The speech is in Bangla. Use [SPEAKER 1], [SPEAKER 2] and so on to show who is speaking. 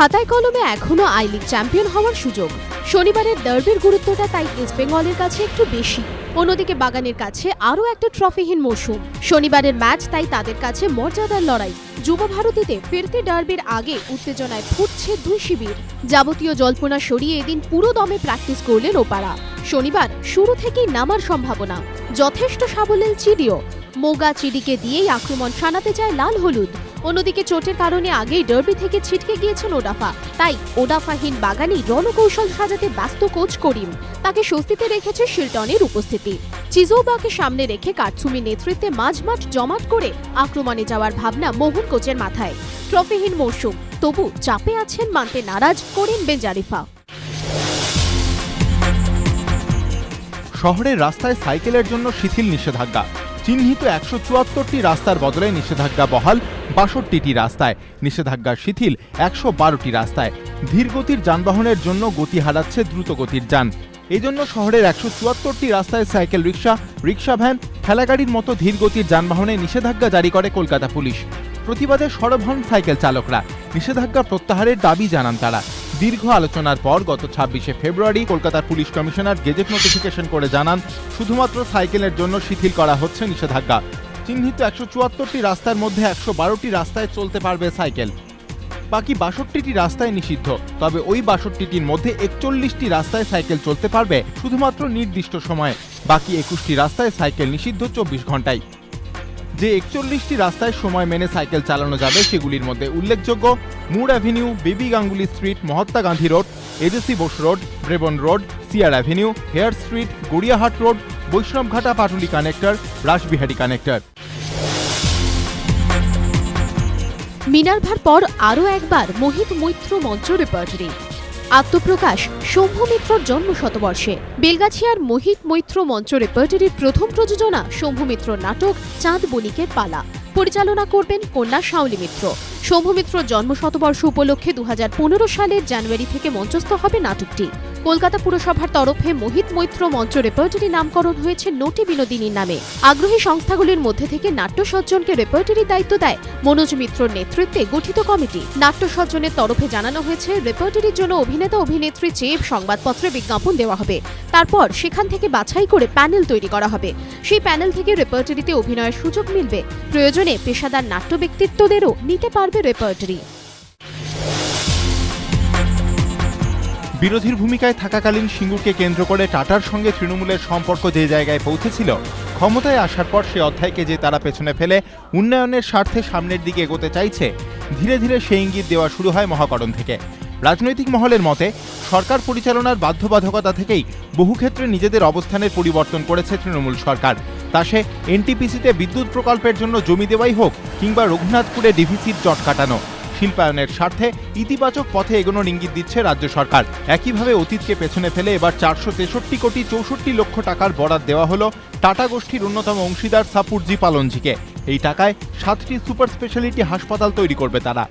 [SPEAKER 1] খাতায় কলমে এখনও আই লিগ চ্যাম্পিয়ন হওয়ার সুযোগ। শনিবারের ডার্বির গুরুত্বটা তাই ইস্টবেঙ্গলের কাছে একটু বেশি। অন্যদিকে বাগানের কাছে আরও একটা ট্রফিহীন মৌসুম শনিবারের ম্যাচ তাই তাদের কাছে মর্যাদার লড়াই। যুব ভারতীতে ফিরতি ডার্বির আগে উত্তেজনায় ফুটছে দুই শিবির। যাবতীয় জল্পনা সরিয়ে এদিন পুরো দমে প্র্যাকটিস করলেন ওপারা শনিবার শুরু থেকেই নামার সম্ভাবনা। যথেষ্ট সাবলীল চিডিও। মোগা চিডিকে দিয়েই আক্রমণ শানাতে চায় লাল হলুদ। অন্যদিকে চোটের কারণে আগেই ডার্বি থেকে ছিটকে গিয়েছেন ওডাফা। তাই ওডাফাহীন বাগানি রণকৌশল সাজাতে ব্যস্ত কোচ করিম। তাকে স্বস্তিতে রেখেছে শিল্টনের উপস্থিতি। চিজোবাকে সামনে রেখে কাটসুমি নেতৃত্বে মাঝমাঠ জমাট করে আক্রমণে যাওয়ার ভাবনা মোহন কোচের মাথায়। ট্রফিহীন মৌসুম, তবু চাপে আছেন মানতে নারাজ করিম বেঞ্জারিফা
[SPEAKER 2] শহরের রাস্তায় সাইকেলের জন্য শিথিল নিষেধাজ্ঞা। চিহ্নিত একশো চুয়াত্তরটি রাস্তার বদলে নিষেধাজ্ঞা বহাল বাষট্টিটি রাস্তায়। নিষেধাজ্ঞা শিথিল একশো বারোটি রাস্তায়। ধীরগতির যানবাহনের জন্য গতি হারাচ্ছে দ্রুতগতির যান। এই জন্য শহরের একশো চুয়াত্তরটি রাস্তায় সাইকেল রিক্সা রিক্সা ভ্যান, ঠেলাগাড়ির মতো ধীরগতির যানবাহনে নিষেধাজ্ঞা জারি করে কলকাতা পুলিশ। প্রতিবাদে সরব হন সাইকেল চালকরা। নিষেধাজ্ঞা প্রত্যাহারের দাবি জানান তারা। দীর্ঘ আলোচনার পর গত ছাব্বিশে ফেব্রুয়ারি কলকাতার পুলিশ কমিশনার গেজেট নোটিফিকেশন করে জানান, শুধুমাত্র সাইকেলের জন্য শিথিল করা হচ্ছে নিষেধাজ্ঞা। চিহ্নিত একশো চুয়াত্তরটি রাস্তার মধ্যে একশো বারোটি রাস্তায় চলতে পারবে সাইকেল। বাকি বাষট্টিটি রাস্তায় নিষিদ্ধ। তবে ওই বাষট্টিটির মধ্যে একচল্লিশটি রাস্তায় সাইকেল চলতে পারবে শুধুমাত্র নির্দিষ্ট সময়ে। বাকি একুশটি রাস্তায় সাইকেল নিষিদ্ধ চব্বিশ ঘন্টায় যে একচল্লিশটি রাস্তায় সময় মেনে সাইকেল চালানো যাবে সেগুলির মধ্যে উল্লেখযোগ্য Moore avenue baby Ganguly street Mahatma Gandhi road AJC Bose road Brabourne road সিয়ার avenue Hare street Gariahat road Baishnabghata Patuli connector Rashbehari connector
[SPEAKER 1] মিনার্ভার পর আরও একবার মোহিত মৈত্র মঞ্চ রেপার্টরি। আত্মপ্রকাশ শম্ভু মিত্রর জন্ম শতবর্ষে। বেলগাছিয়ার মোহিত মৈত্র মঞ্চ রেপার্টরির প্রথম প্রযোজনা শম্ভু মিত্র নাটক চাঁদ বণিকের পালা। পরিচালনা করবেন কন্যা শাওলি মিত্র। শম্ভু জন্মশতবর্ষ জন্ম শতবর্ষ উপলক্ষে দু হাজার পনেরো সালের জানুয়ারি থেকে মঞ্চস্থ হবে নাটকটি। কলকাতা পুরসভার তরফে মোহিত মৈত্র মঞ্চ রেপার্টরি নামকরণ হয়েছে নটি বিনোদিনীর নামে। আগ্রহী সংস্থাগুলির মধ্যে থেকে নাট্য সজ্জনকে রেপার্টরির দায়িত্ব দেয় মনোজ মিত্রর নেতৃত্বে গঠিত কমিটি। নাট্য সজ্জনের তরফে জানানো হয়েছে রেপার্টরির জন্য অভিনেতা অভিনেত্রী চেয়ে সংবাদপত্রে বিজ্ঞাপন দেওয়া হবে। তারপর সেখান থেকে বাছাই করে প্যানেল তৈরি করা হবে। সেই প্যানেল থেকে রেপার্টরিতে অভিনয়ের সুযোগ মিলবে। প্রয়োজনে পেশাদার নাট্য ব্যক্তিত্বদেরও নিতে পারবে রেপার্টরি
[SPEAKER 2] বিরোধীর ভূমিকায় থাকাকালীন সিঙ্গুরকে কেন্দ্র করে টাটার সঙ্গে তৃণমূলের সম্পর্ক যে জায়গায় পৌঁছেছিল, ক্ষমতায় আসার পর সে অধ্যায়কে যে তারা পেছনে ফেলে, উন্নয়নের স্বার্থে সামনের দিকে এগোতে চাইছে, ধীরে ধীরে সেই ইঙ্গিত দেওয়া শুরু হয় মহাকরণ থেকে। রাজনৈতিক মহলের মতে, সরকার পরিচালনার বাধ্যবাধকতা থেকেই বহু ক্ষেত্রে নিজেদের অবস্থানের পরিবর্তন করেছে তৃণমূল সরকার। তা সে এনটিপিসিতে বিদ্যুৎ প্রকল্পের জন্য জমি দেওয়াই হোক কিংবা রঘুনাথপুরে ডিভিসির জট কাটানো। শিল্পায়নের স্বার্থে ইতিবাচক পথে এগোনোর ইঙ্গিত দিচ্ছে রাজ্য সরকার। একইভাবে অতীতকে পেছনে ফেলে এবার চারশো তেষট্টি কোটি চৌষট্টি লক্ষ টাকার বরাদ দেওয়া হল টাটা গোষ্ঠীর অন্যতম অংশীদার সাপুরজি পালনজিকে। এই টাকায় সাতটি সুপার স্পেশালিটি হাসপাতাল তৈরি করবে তারা।